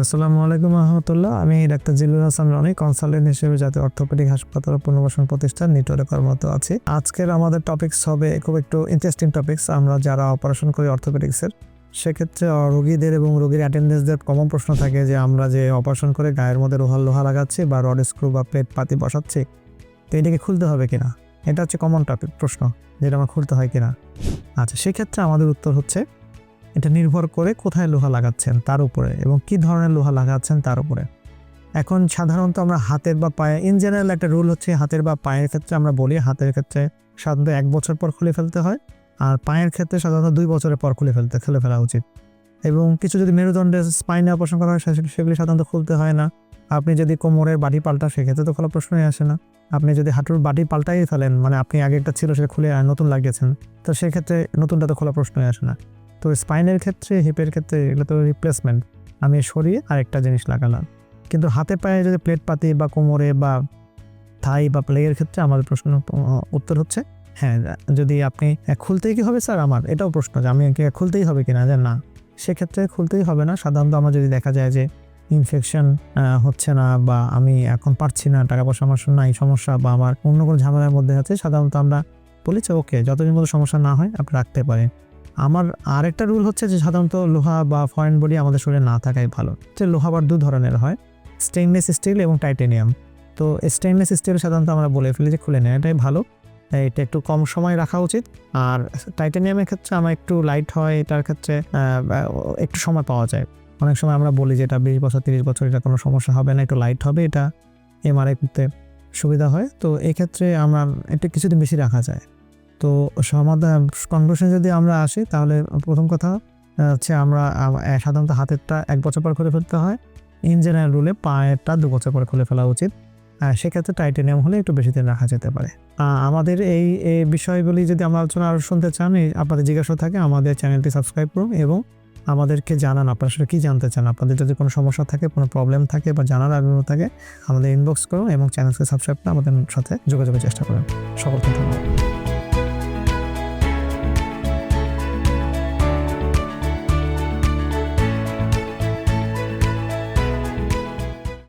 আসসালামু আলাইকুম রহমতুল্লাহ আমি ডাক্তার জিলুল হাসান রনি কনসালটেন্ট হিসেবে জাতীয় অর্থোপেডিক হাসপাতাল পুনর্বাসন প্রতিষ্ঠান নিটোরে কর্মরত আছি। আজকের আমাদের টপিকস হবে খুব একটু ইন্টারেস্টিং টপিকস আমরা যারা অপারেশন করি অর্থোপেডিক্সের সেক্ষেত্রে রোগীদের এবং রোগীর অ্যাটেন্ডেন্সদের কমন প্রশ্ন থাকে যে, আমরা যে অপারেশন করে গায়ের মধ্যে লোহা লোহা লাগাচ্ছি বা রড স্ক্রু বা প্লেট পাতি বসাচ্ছি, তো এটাকে খুলতে হবে কিনা? এটা হচ্ছে কমন টপিক প্রশ্ন, যেটা আমার খুলতে হয় কিনা? আচ্ছা সেক্ষেত্রে আমাদের উত্তর হচ্ছে এটা নির্ভর করে কোথায় লোহা লাগাচ্ছেন তার উপরে এবং কি ধরনের লোহা লাগাচ্ছেন তার উপরে। এখন সাধারণত আমরা হাতের বা পায়ে ইন জেনারেল একটা রুল হচ্ছে হাতের বা পায়ের ক্ষেত্রে আমরা বলি, হাতের ক্ষেত্রে সাধারণত এক বছর পর খুলে ফেলতে হয় আর পায়ের ক্ষেত্রে সাধারণত দুই বছরের পর খুলে ফেলতে, খুলে ফেলা উচিত। এবং কিছু যদি মেরুদণ্ডের স্পাইনে অপারেশন করা হয় সেগুলি সাধারণত খুলতে হয় না। আপনি যদি কোমরের বাড়ি পাল্টা, সেক্ষেত্রে তো খোলা প্রশ্নই আসে না। আপনি যদি হাঁটুর বাড়ি পাল্টাই ফেলেন মানে আপনি আগে একটা ছিল, সেটা খুলে নতুন লাগিয়েছেন, তো সেক্ষেত্রে নতুনটা তো খোলা প্রশ্নই আসে না। তো স্পাইনের ক্ষেত্রে হিপের ক্ষেত্রে এগুলো তো রিপ্লেসমেন্ট আমি সরিয়ে আরেকটা জিনিস লাগালাম। কিন্তু হাতে পায়ে যদি প্লেট পাতি বা কোমরে বা থাই বা প্লেগের ক্ষেত্রে আমাদের প্রশ্ন উত্তর হচ্ছে হ্যাঁ যদি আপনি খুলতেই কি হবে স্যার আমার? এটাও প্রশ্ন যে আমি কি খুলতেই হবে কিনা? যে না, সেক্ষেত্রে খুলতেই হবে না। সাধারণত আমার যদি দেখা যায় যে ইনফেকশন হচ্ছে না বা আমি এখন পারছি না, টাকা পয়সা আমার নাই, সমস্যা বা আমার অন্য কোনো ঝামেলার মধ্যে আছে, সাধারণত আমরা বলেছি ওকে, যতদিন মতো সমস্যা না হয়, আপনি রাখতে পারেন। আমার আরেকটা রুল হচ্ছে যে সাধারণত লোহা বা ফয়েন বডি আমাদের শরীরে না থাকাই ভালো। যে লোহা আবার দু ধরনের হয় স্টেইনলেস স্টিল এবং টাইটেনিয়াম তো স্টেইনলেস স্টিল সাধারণত আমরা বলে ফেলি যে খুলে নেয় এটাই ভালো এটা একটু কম সময় রাখা উচিত। আর টাইটেনিয়ামের ক্ষেত্রে আমার একটু লাইট হয়, এটার ক্ষেত্রে একটু সময় পাওয়া যায়। অনেক সময় আমরা বলি যে এটা বিশ বছর, তিরিশ বছর, এটা কোনো সমস্যা হবে না, একটু লাইট হবে এটা। এমআরআই করতে সুবিধা হয়। তো এক্ষেত্রে ক্ষেত্রে আমরা একটু কিছুদিন বেশি রাখা যায়। তো সমাধান কনক্লুশন যদি আমরা আসি, তাহলে প্রথম কথা হচ্ছে আমরা সাধারণত হাতেরটা এক বছর পর খুলে ফেলতে হয়। ইন জেনারেল রুলে পায়েরটা দু বছর পর খুলে ফেলা উচিত। সেক্ষেত্রে টাইটেনিয়াম হলে একটু বেশি দিন রাখা যেতে পারে। আমাদের এই বিষয়গুলি যদি আমরা আলোচনা আরও শুনতে চান আপনাদের জিজ্ঞাসা থাকে, আমাদের চ্যানেলটি সাবস্ক্রাইব করুন এবং আমাদেরকে জানান আপনারা আসলে কী জানতে চান। আপনাদের যদি কোনো সমস্যা থাকে, কোনো প্রবলেম থাকে বা জানার আগ্রহ থাকে, আমাদের ইনবক্স করুন এবং চ্যানেলকে সাবস্ক্রাইব করে আমাদের সাথে যোগাযোগের চেষ্টা করুন। সকলকে ধন্যবাদ।